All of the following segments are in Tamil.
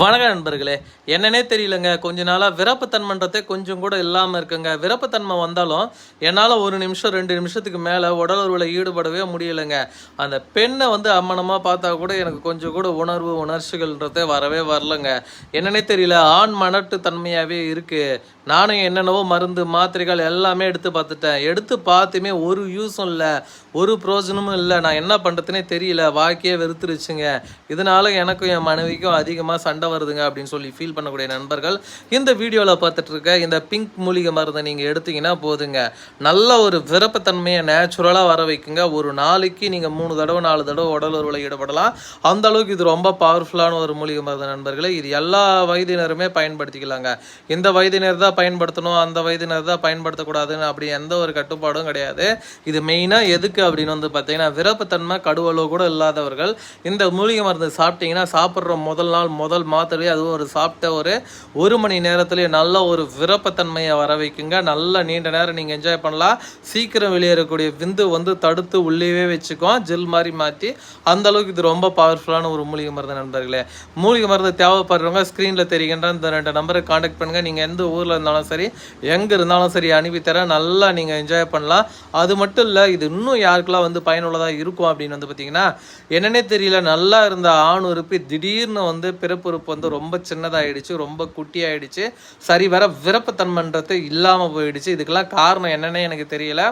வணக்கம் நண்பர்களே. என்னன்னே தெரியலங்க. கொஞ்ச நாளாக விரப்பத்தன்மன்றதே கொஞ்சம் கூட இல்லாமல் இருக்குங்க. விரப்பத்தன்மை வந்தாலும் என்னால் ஒரு நிமிஷம் ரெண்டு நிமிஷத்துக்கு மேலே உடலுறவில் ஈடுபடவே முடியலைங்க. அந்த பெண்ணை வந்து அம்மனமாக பார்த்தா கூட எனக்கு கொஞ்சம் கூட உணர்வு உணர்ச்சிகள்ன்றதே வரவே வரலங்க. என்னன்னே தெரியல. ஆண் மனட்டு தன்மையாகவே இருக்குது நானும் என்னென்னவோ மருந்து மாத்திரைகள் எல்லாமே எடுத்து பார்த்துட்டேன். எடுத்து பார்த்துமே ஒரு யூஸும் இல்லை. ஒரு பிரோஜனமும் இல்லை. நான் என்ன பண்ணுறதுனே தெரியல. வாழ்க்கையே வெறுத்துருச்சுங்க. இதனால எனக்கும் என் மனைவிக்கும் அதிகமாக சண்டை வருதுங்க அப்படின்னு சொல்லி ஃபீல் பண்ணக்கூடிய நண்பர்கள் இந்த வீடியோவில் பார்த்துட்டு இருக்க இந்த பிங்க் மூலிகை மருந்தை நீங்கள் எடுத்தீங்கன்னா போதுங்க. நல்ல ஒரு விருப்பத்தன்மையை நேச்சுரலாக வர வைக்குங்க. ஒரு நாளைக்கு நீங்கள் மூணு தடவை நாலு தடவை உடல் உறவில் ஈடுபடலாம். அந்த அளவுக்கு இது ரொம்ப பவர்ஃபுல்லான ஒரு மூலிகை மருந்து நண்பர்களே. இது எல்லா வயதினருமே பயன்படுத்திக்கலாங்க. இந்த வயதினர் தான் பயன்படுத்தணும் அந்த வயதினர் தான் பயன்படுத்தக்கூடாதுன்னு அப்படி எந்த ஒரு கட்டுப்பாடும் கிடையாது. இது மெயினாக எதுக்கு அப்படின்னு வந்து பார்த்தீங்கன்னா விரப்புத்தன்மை கடுவலோ கூட இல்லாதவர்கள் இந்த மூலிகை மருந்து சாப்பிட்டீங்கன்னா சாப்பிட்ற முதல் நாள் முதல் மாத்திரையே அதுவும் ஒரு சாப்பிட்ட ஒரு ஒரு மணி நேரத்துலேயே நல்ல ஒரு விரப்பத்தன்மையை வர வைக்குங்க. நல்ல நீண்ட நேரம் நீங்கள் என்ஜாய் பண்ணலாம். சீக்கிரம் வெளியேறக்கூடிய விந்து வந்து தடுத்து உள்ளேவே வச்சுக்கும் ஜெல் மாதிரி மாற்றி அந்த அளவுக்கு இது ரொம்ப பவர்ஃபுல்லான ஒரு மூலிகை மருந்து நண்பர்களே. மூலிகை மருந்து தேவைப்படுறவங்க ஸ்க்ரீனில் தெரிகின்ற இந்த ரெண்டு நம்பரை காண்டாக்ட் பண்ணுங்கள் நீங்கள் எந்த ஊரில் இருந்தாலும் சரி எங்கே இருந்தாலும் சரி அனுப்பித்தரேன் நல்லா நீங்கள் என்ஜாய் பண்ணலாம். அது மட்டும் இல்லை இது இன்னும் யாருக்கெல்லாம் வந்து பயனுள்ளதாக இருக்கும் அப்படின்னு வந்து பார்த்தீங்கன்னா என்னன்னே தெரியல. நல்லா இருந்த ஆண் உறுப்பி திடீர்னு வந்து பிறப்பு உறுப்பு வந்து ரொம்ப சின்னதாகிடுச்சு ரொம்ப குட்டியாயிடுச்சு. சரி வர விருப்பத்தன்மன்றது இல்லாமல் போயிடுச்சு. இதுக்கெல்லாம் காரணம் என்னன்னே எனக்கு தெரியல.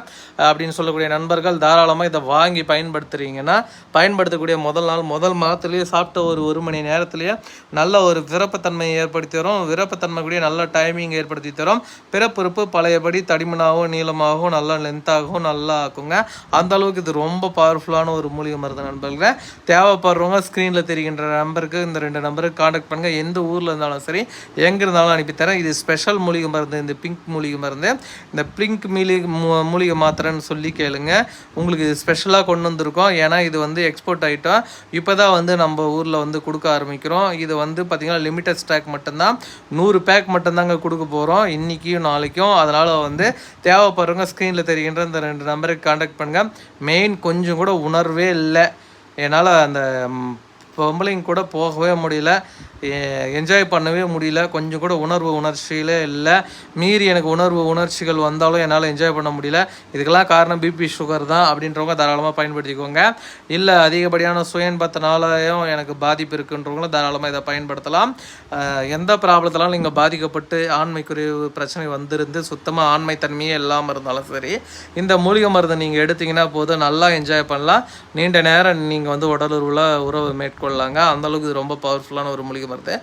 அப்படின்னு சொல்லக்கூடிய நண்பர்கள் தாராளமாக இதை வாங்கி பயன்படுத்துறீங்கன்னா பயன்படுத்தக்கூடிய முதல் நாள் முதல் மாதத்துலேயே சாப்பிட்ட ஒரு ஒரு மணி நேரத்துலேயே நல்ல ஒரு விருப்பத்தன்மையை ஏற்படுத்தி தரும். விருப்பத்தன்மை கூடிய நல்ல டைமிங் ஏற்படுத்தி தரும். பிறப்புறுப்பு பழையபடி தடிமனாகவும் நீளமாகவும் நல்லா லென்த்தாகவும் நல்லா ஆக்குங்க. அந்த அளவுக்கு இது ரொம்ப பவர்ஃபுல்லான ஒரு மூலிகை மருந்து நண்பர்களே. தேவைப்படுறவங்க ஸ்க்ரீனில் தெரிகின்ற நம்பருக்கு இந்த ரெண்டு நம்பருக்கு காண்டாக்ட் பண்ணுங்கள் எந்த ஊரில் இருந்தாலும் சரி எங்கே இருந்தாலும் அனுப்பித்தரேன் இது ஸ்பெஷல் மூலிகை மருந்து இந்த பிங்க் மூலிகை மருந்து. இந்த பிங்க் மூலிகை மூ- மூலிகை மாத்திரைன்னு சொல்லி கேளுங்க. உங்களுக்கு இது ஸ்பெஷலாக கொண்டு வந்திருக்கோம். ஏன்னா இது வந்து எக்ஸ்போர்ட் ஆகிட்டோம் இப்போ தான் வந்து நம்ம ஊரில் வந்து கொடுக்க ஆரம்பிக்கிறோம். இது வந்து பார்த்திங்கன்னா லிமிட்டட் ஸ்டாக் மட்டும்தான். நூறு பேக் மட்டும்தாங்க கொடுக்க போகிறோம் இன்றைக்கும் நாளைக்கும். அதனால் வந்து தேவைப்படுறவங்க ஸ்க்ரீனில் தெரிகின்ற இந்த ரெண்டு நம்பருக்கு காண்டாக்ட் பண்ணுங்கள் மெயின் கொஞ்சம் கூட உணர்வே இல்லை. என்னால் அந்த பொம்பளைங்க கூட போகவே முடியல. என்ஜாய் பண்ணவே முடியல. கொஞ்சம் கூட உணர்வு உணர்ச்சியிலே இல்லை. மீறி எனக்கு உணர்வு உணர்ச்சிகள் வந்தாலும் என்னால் என்ஜாய் பண்ண முடியல. இதுக்கெல்லாம் காரணம் பிபி சுகர் தான் அப்படின்றவங்க தாராளமாக பயன்படுத்திக்கோங்க. இல்லை அதிகப்படியான சுயன்பத்தினாலையும் எனக்கு பாதிப்பு இருக்குன்றவங்களும் தாராளமாக இதை பயன்படுத்தலாம். எந்த ப்ராப்ளத்தினாலும் நீங்கள் பாதிக்கப்பட்டு ஆண்மைக்குரிய பிரச்சனை வந்திருந்து சுத்தமாக ஆண்மை தன்மையே இல்லாமல் இருந்தாலும் சரி இந்த மூலிகை மருந்தை நீங்கள் எடுத்தீங்கன்னா போதும். நல்லா என்ஜாய் பண்ணலாம். நீண்ட நேரம் நீங்கள் வந்து உடலுறவில் உறவு மேற்கொள்ள அந்த அளவுக்கு இது ரொம்ப பவர்ஃபுல்லான ஒரு மூலிகை மருந்து